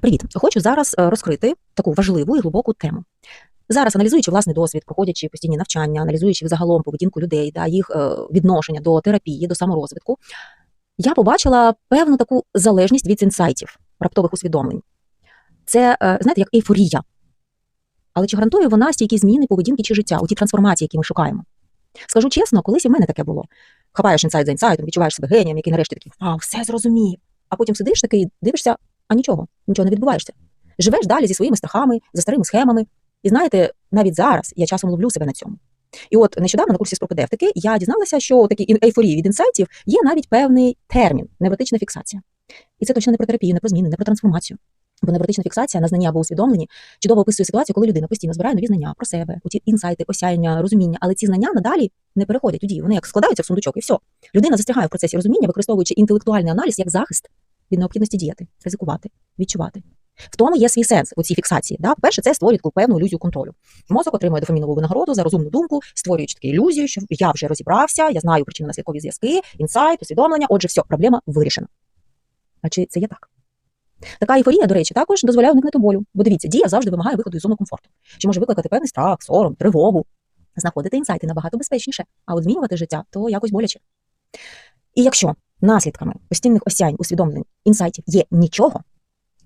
Привіт! Хочу зараз е, розкрити таку важливу і глибоку тему. Зараз, аналізуючи власний досвід, проходячи постійні навчання, аналізуючи загалом поведінку людей, да, їх е, відношення до терапії, до саморозвитку, я побачила певну таку залежність від інсайтів, раптових усвідомлень. Це, е, знаєте, як ейфорія. Але чи гарантує вона стійкі зміни поведінки чи життя у ті трансформації, які ми шукаємо? Скажу чесно, колись і в мене таке було. Хапаєш інсайт за інсайтом, відчуваєш себе генієм, який нарешті такий вау, все зрозумів. А потім сидиш такий, дивишся, а нічого, нічого не відбуваєшся. Живеш далі зі своїми страхами, за старими схемами. І знаєте, навіть зараз я часом ловлю себе на цьому. І от нещодавно на курсі з пропедевтики я дізналася, що у такій ейфорії від інсайтів є навіть певний термін невротична фіксація. І це точно не про терапію, не про зміни, не про трансформацію. Бо невротична фіксація на знання або усвідомленні чудово описує ситуацію, коли людина постійно збирає нові знання про себе, у ті інсайти, осяяння, розуміння, але ці знання надалі не переходять дію. Вони як складаються в сундучок, і все. Людина застрягає в процесі розуміння, використовуючи інтелектуальний аналіз як захист від необхідності діяти, ризикувати, відчувати. В тому є свій сенс у цій фіксації. Да? Перше, це створює таку певну ілюзію контролю. Мозок отримує дофамінову винагороду за розумну думку, створюючи таку ілюзію, що я вже розібрався, я знаю причинно наслідкові зв'язки, інсайт, усвідомлення. Отже, все, проблема вирішена. А чи це є так? Така ейфорія, до речі, також дозволяє уникнути болю. Бо дивіться, дія завжди вимагає виходу із зони комфорту, що може викликати певний страх, сором, тривогу. Знаходити інсайти набагато безпечніше, а от змінювати життя то якось боляче. І якщо наслідками постійних осянь, усвідомлень, інсайтів є нічого,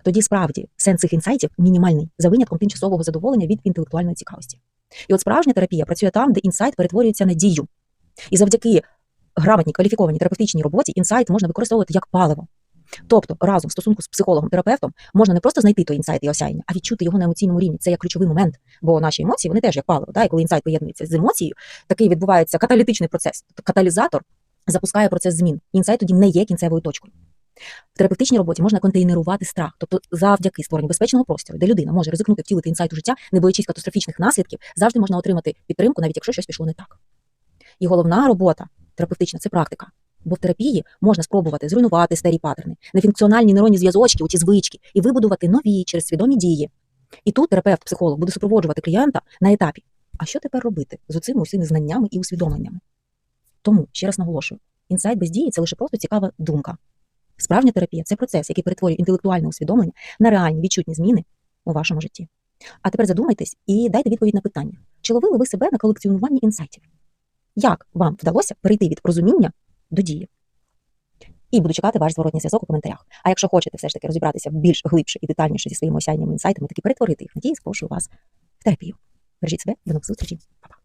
тоді справді сенс цих інсайтів мінімальний за винятком тимчасового задоволення від інтелектуальної цікавості. І от справжня терапія працює там, де інсайт перетворюється на дію. І завдяки грамотній кваліфікованій терапевтичній роботі інсайт можна використовувати як паливо. Тобто разом в стосунку з психологом-терапевтом можна не просто знайти той інсайт і осяяння, а відчути його на емоційному рівні. Це як ключовий момент, бо наші емоції вони теж як паливо. Да? І коли інсайт поєднується з емоцією, такий відбувається каталітичний процес. Каталізатор запускає процес змін. Інсайт тоді не є кінцевою точкою. В терапевтичній роботі можна контейнерувати страх, тобто завдяки створенню безпечного простору, де людина може ризикнути втілити інсайт у життя, не боячись катастрофічних наслідків, завжди можна отримати підтримку, навіть якщо щось пішло не так. І головна робота терапевтична це практика. Бо в терапії можна спробувати зруйнувати старі паттерни, нефункціональні нейронні зв'язочки, оці звички, і вибудувати нові через свідомі дії. І тут терапевт-психолог буде супроводжувати клієнта на етапі. А що тепер робити з оцими усіми знаннями і усвідомленнями? Тому ще раз наголошую: інсайт без дії це лише просто цікава думка. Справжня терапія це процес, який перетворює інтелектуальне усвідомлення на реальні відчутні зміни у вашому житті. А тепер задумайтесь і дайте відповідь на питання: чи ловили ви себе на колекціонуванні інсайтів? Як вам вдалося перейти від розуміння до дії? І буду чекати ваш зворотній зв'язок у коментарях. А якщо хочете все ж таки розібратися більш глибше і детальніше зі своїми осяйними інсайтами, таки перетворити їх, надіюсь, прошу вас в терапію. Бережіть себе, до нових зустрічей. Па-па.